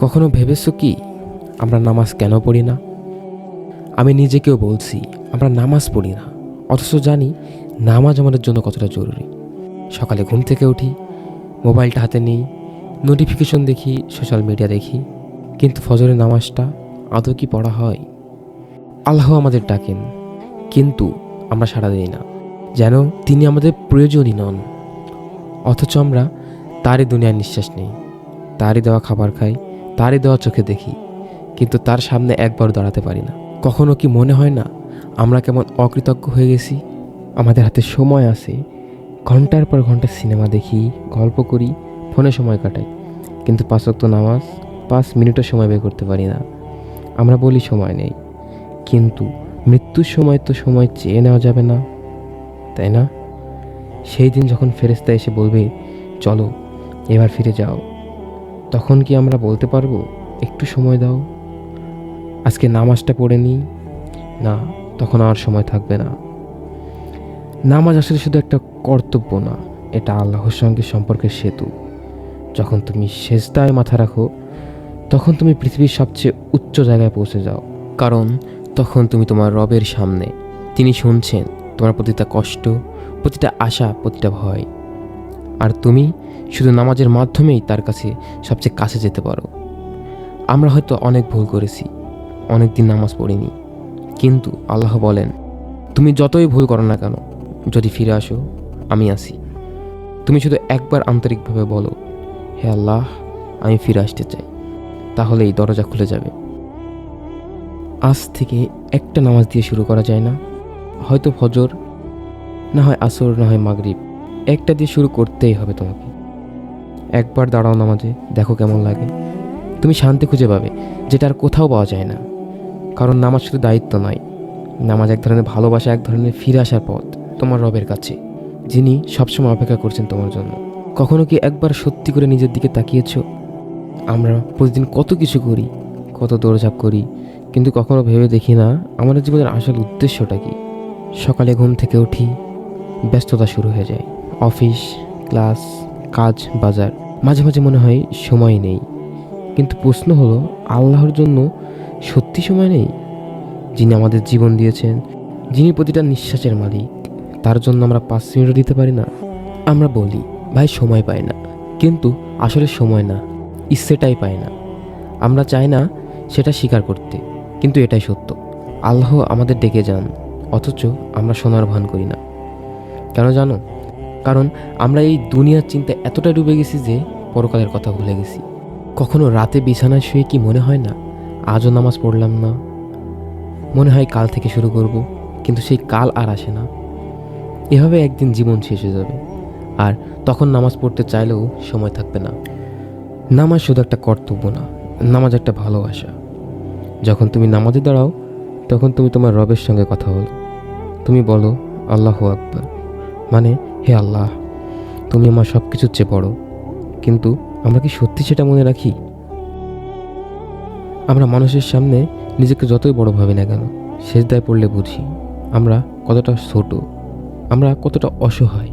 কখনো ভেবেছো কি আমরা নামাজ কেন পড়ি না? আমি নিজেকেও বলছি, আমরা নামাজ পড়ি না। অথচ জানি নামাজ আমাদের জন্য কতটা জরুরি। সকালে ঘুম থেকে উঠি, মোবাইলটা হাতে নিই নোটিফিকেশন দেখি সোশ্যাল মিডিয়া দেখি। কিন্তু ফজরের নামাজটা আদৌ কি পড়া হয়? আল্লাহ আমাদের ডাকেন, কিন্তু আমরা সাড়া দিই না। যেন তিনি আমাদের প্রয়োজনই নন। অথচ আমরা তারই দুনিয়ার নিঃশ্বাস নেই, তারই দেওয়া খাবার খাই তারই দেওয়া চোখে দেখি, কিন্তু তার সামনে একবার দাঁড়াতে পারি না। কখনো কি মনে হয় না, আমরা কেমন অকৃতজ্ঞ হয়ে গেছি? আমাদের হাতে সময় আছে। ঘণ্টার পর ঘণ্টা সিনেমা দেখি, গল্প করি, ফোনে সময় কাটাই। কিন্তু পাঁচ ওয়াক্ত নামাজ, পাঁচ মিনিটও সময় বের করতে পারি না। আমরা বলি সময় নেই। কিন্তু মৃত্যুর সময় তো সময় চেয়ে নেওয়া যাবে না, তাই না? সেই দিন যখন ফেরেস্তা এসে বলবে, চলো, এবার ফিরে যাও। তখন কি আমরা বলতে পারব, একটু সময় দাও। আজকে নামাজটা পড়ে নিই না, তখন আর সময় থাকবে না। নামাজ আসলে শুধু একটা কর্তব্য না, এটা আল্লাহর সঙ্গে সম্পর্কের সেতু। যখন তুমি শেষদায় মাথা রাখো, তখন তুমি পৃথিবীর সবচেয়ে উচ্চ জায়গায় পৌঁছে যাও। কারণ তখন তুমি তোমার রবের সামনে। তিনি শুনছেন, তোমার প্রতিটা কষ্ট, প্রতিটা আশা, প্রতিটা ভয়। আর তুমি শুধু নামাজের মাধ্যমেই তার কাছে সবচেয়ে কাছে যেতে পারো। আমরা হয়তো অনেক ভুল করেছি অনেক দিন নামাজ পড়িনি, কিন্তু আল্লাহ বলেন, তুমি যতই ভুল করো না কেন, যদি ফিরে আসো, আমি আসি তুমি শুধু একবার আন্তরিকভাবে বলো, হে আল্লাহ, আমি ফিরে আসতে চাই। তাহলে এই দরজা খুলে যাবে। আজ থেকে একটা নামাজ দিয়ে শুরু করা যায় না। হয়তো ফজর, না হয় আসর, না হয় মাগরিব। একটা দিয়ে শুরু করতেই হবে তোমাকে। একবার দাঁড়াও নামাজে, দেখো কেমন লাগে। তুমি শান্তি খুঁজে পাবে, যেটা আর কোথাও পাওয়া যায় না। কারণ নামাজ শুধু দায়িত্ব নয়, নামাজ এক ধরনের ভালোবাসা, এক ধরনের ফিরে আসার পথ তোমার রবের কাছে, যিনি সবসময় অপেক্ষা করছেন তোমার জন্য। কখনো কি একবার সত্যি করে নিজের দিকে তাকিয়েছ? আমরা প্রতিদিন কত কিছু করি, কত দৌড়ঝাঁপ করি, কিন্তু কখনো ভেবে দেখি না আমাদের জীবনের আসল উদ্দেশ্যটা কি। সকালে ঘুম থেকে উঠি, ব্যস্ততা শুরু হয়ে যায়। অফিস, ক্লাস, কাজ, বাজার। মাঝে মাঝে মনে হয় সময় নেই। কিন্তু প্রশ্ন হলো, আল্লাহর জন্য সত্যি সময় নেই? যিনি আমাদের জীবন দিয়েছেন, যিনি প্রতিটা নিঃশ্বাসের মালিক, তার জন্য আমরা পাঁচ মিনিটও দিতে পারি না? আমরা বলি, ভাই, সময় পাই না। কিন্তু আসলে সময় না, ইচ্ছেটাই পায় না। আমরা চাই না সেটা স্বীকার করতে, কিন্তু এটাই সত্য। আল্লাহ আমাদের ডেকে যান, অথচ আমরা সোনার ভান করি না। কেন জানো? কারণ আমরা এই দুনিয়ার চিন্তা এতটা ডুবে গেছি যে পরকালের কথা ভুলে গেছি। কখনো রাতে বিছানায় শুয়ে কি মনে হয় না, আজও নামাজ পড়লাম না। মনে হয় কাল থেকে শুরু করব, কিন্তু সেই কাল আর আসে না। এভাবে একদিন জীবন শেষ হয়ে যাবে, আর তখন নামাজ পড়তে চাইলেও সময় থাকবে না। নামাজ শুধু একটা কর্তব্য না, নামাজ একটা ভালোবাসা। যখন তুমি নামাজে দাঁড়াও, তখন তুমি তোমার রবের সঙ্গে কথা বলো। তুমি বলো, আল্লাহ আকবর। মানে হে আল্লাহ, তুমি আমার সব কিছুর চেয়ে বড়। কিন্তু আমরা কি সত্যি সেটা মনে রাখি? আমরা মানুষের সামনে নিজেকে যতই বড় ভাবি না কেন সেজদায় পড়লে বুঝি আমরা কতটা ছোট, আমরা কতটা অসহায়।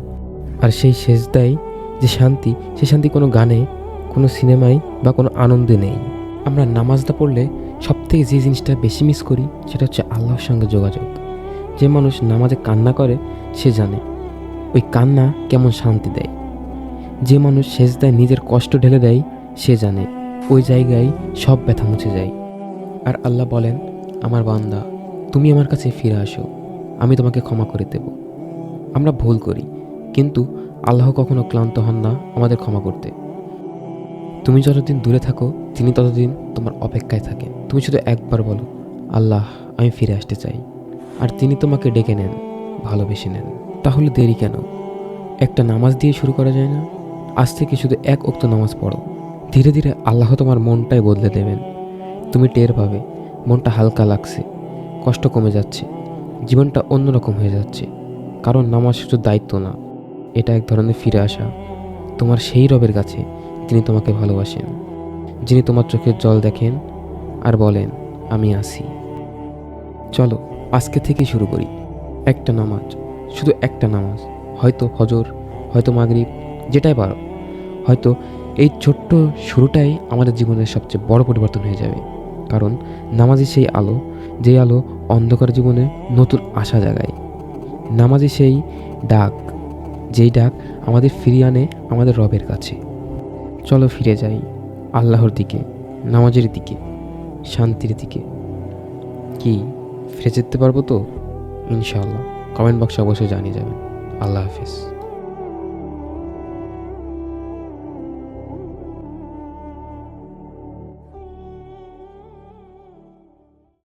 আর সেই সেজদায় যে শান্তি, সে শান্তি কোনো গানে, কোনো সিনেমায় বা কোনো আনন্দে নেই। আমরা নামাজটা পড়লে সব থেকে যে জিনিসটা বেশি মিস করি, সেটা হচ্ছে আল্লাহর সঙ্গে যোগাযোগ। যে মানুষ নামাজে কান্না করে, সে জানে ওই কান্না কেমন শান্তি দেয়। যে মানুষ সেজদায় নিজের কষ্ট ঢেলে দেয়, সে জানে ওই জায়গায় সব ব্যথা মুছে যায়। আর আল্লাহ বলেন, আমার বান্দা, তুমি আমার কাছে ফিরে আসো, আমি তোমাকে ক্ষমা করে দেব। আমরা ভুল করি, কিন্তু আল্লাহ কখনো ক্লান্ত হন না আমাদের ক্ষমা করতে। তুমি যতদিন দূরে থাকো, তিনি ততদিন তোমার অপেক্ষায় থাকেন তুমি শুধু একবার বলো, আল্লাহ, আমি ফিরে আসতে চাই আর তিনি তোমাকে ডেকে নেন, ভালোবেসে নেন। তাহলে দেরি কেন? একটা নামাজ দিয়ে শুরু করা যায় না? আজ থেকে শুধু এক উক্ত নামাজ পড়ো। ধীরে ধীরে আল্লাহ তোমার মনটাই বদলে দেবেন। তুমি টের পাবে, মনটা হালকা লাগছে, কষ্ট কমে যাচ্ছে, জীবনটা অন্যরকম হয়ে যাচ্ছে। কারণ নামাজ শুধু দায়িত্ব না, এটা এক ধরনের ফিরে আসা। তোমার সেই রবের কাছে তিনি তোমাকে ভালোবাসেন, যিনি তোমার চোখের জল দেখেন আর বলেন, আমি আসি চলো, আজকে থেকেই শুরু করি। একটা নামাজ। শুধু একটা নামাজ, হয়তো ফজর, হয়তো মাগরিব, যেটাই পারো। হয়তো এই ছোট্ট শুরুটাই আমাদের জীবনের সবচেয়ে বড় পরিবর্তন হয়ে যাবে। কারণ নামাজই সেই আলো যেই আলো অন্ধকার জীবনে নতুন আশা জাগায়। নামাজই সেই ডাক, যেই ডাক আমাদের ফিরিয়ে আনে আমাদের রবের কাছে। চলো ফিরে যাই আল্লাহর দিকে, নামাজের দিকে, শান্তির দিকে। কি, ফিরে যেতে পারব তো? ইনশাআল্লাহ। কমেন্ট বক্সে অবশ্যই জানিয়ে যাবেন। আল্লাহ হাফিজ।